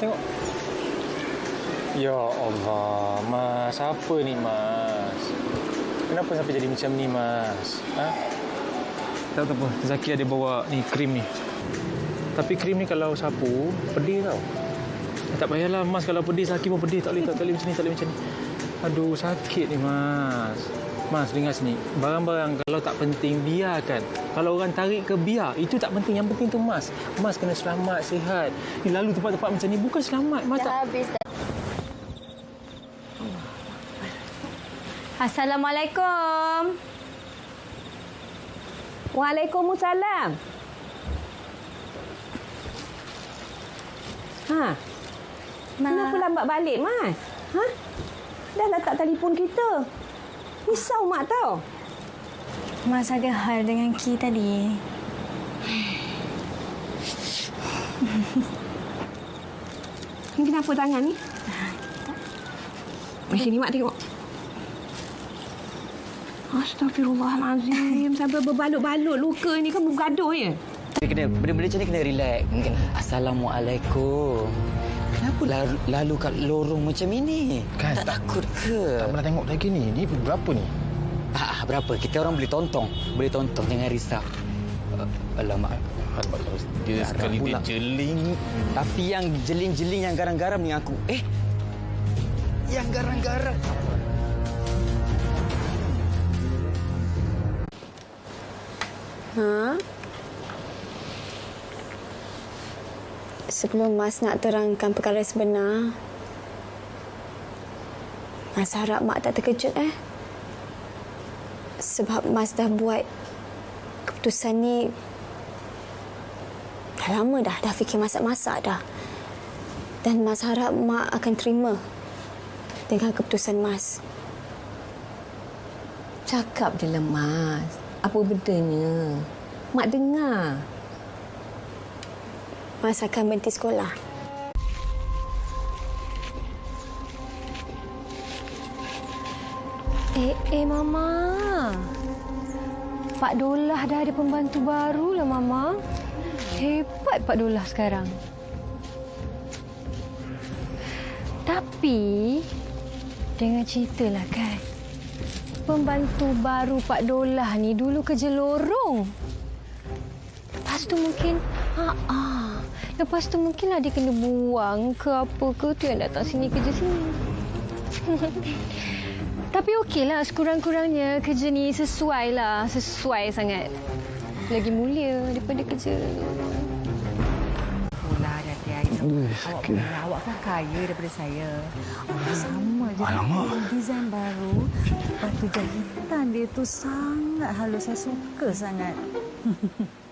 tengok. Ya Allah, Mas. Apa ni, Mas? Kenapa sampai jadi macam ni, Mas? Ha? Tak apa. Zaki ada bawa ni krim ni. Tapi krim ni kalau sapu, pedih tau. Tak payahlah, Mas. Kalau pedih, Zaki pun pedih. Tak boleh, tak, tak boleh macam ni, tak boleh macam ni. Aduh, sakit ni, Mas. Mas, dengar sini. Barang-barang kalau tak penting, biarkan. Kalau orang tarik ke biar, itu tak penting. Yang penting tu Mas. Mas kena selamat, sihat. Ni lalu tempat-tempat macam ni, bukan selamat. Mas tak... Dah habis dah. Assalamualaikum. Waalaikumsalam. Ha, kenapa lambat balik, Mas? Ha? Dah letak telefon kita. Risau mak tau. Mas ada hal dengan Ki tadi. Ni kenapa tangan ni? Mari sini mak tengok. Astaghfirullahalazim. Sampai berbalut-balut luka ni kan bergaduh ya. Kena benda-benda macam ni kena relax. Mungkin Assalamualaikum. Kenapa lalu, lalu kat lorong macam ini? Kan, tak, tak- takut ke? Tak pernah tengok lagi ni. Ni berapa ni? Ah, ah, berapa? Kita orang boleh tontong. Boleh tontong. Jangan risau. Uh, alamak. Dia Garang sekali dia jeling. Tapi yang jeling-jeling yang garam-garam ni aku. Eh? Yang garam-garam. Ha? Sebelum Mas nak terangkan perkara sebenar, Mas harap Mak tak terkejut eh. Sebab Mas dah buat keputusan ni dah lama dah, dah fikir masak-masak dah. Dan Mas harap Mak akan terima dengan keputusan Mas. Cakap je lah, Mas. Apa bedanya? Mak dengar. Mas akan berhenti sekolah. Eh, eh Mama. Pak Dolah dah ada pembantu baru lah Mama. Hebat Pak Dolah sekarang. Tapi, dengar ceritalah kan. Pembantu baru Pak Dolah ni dulu kerja lorong. Lepas tu mungkin, ha ah. Lepas tu mungkinlah dia kena buang ke apa ke tu yang datang sini kerja sini. Tapi okeylah sekurang-kurangnya kerja ni sesuai lah. Sesuai sangat. Lagi mulia daripada kerja. Pula dah tiada. Awak punya awak kan kaya daripada saya. Oh, sama je. Alamak. Desain baru. Lepas tu jahitan dia tu sangat halus. Saya suka sangat.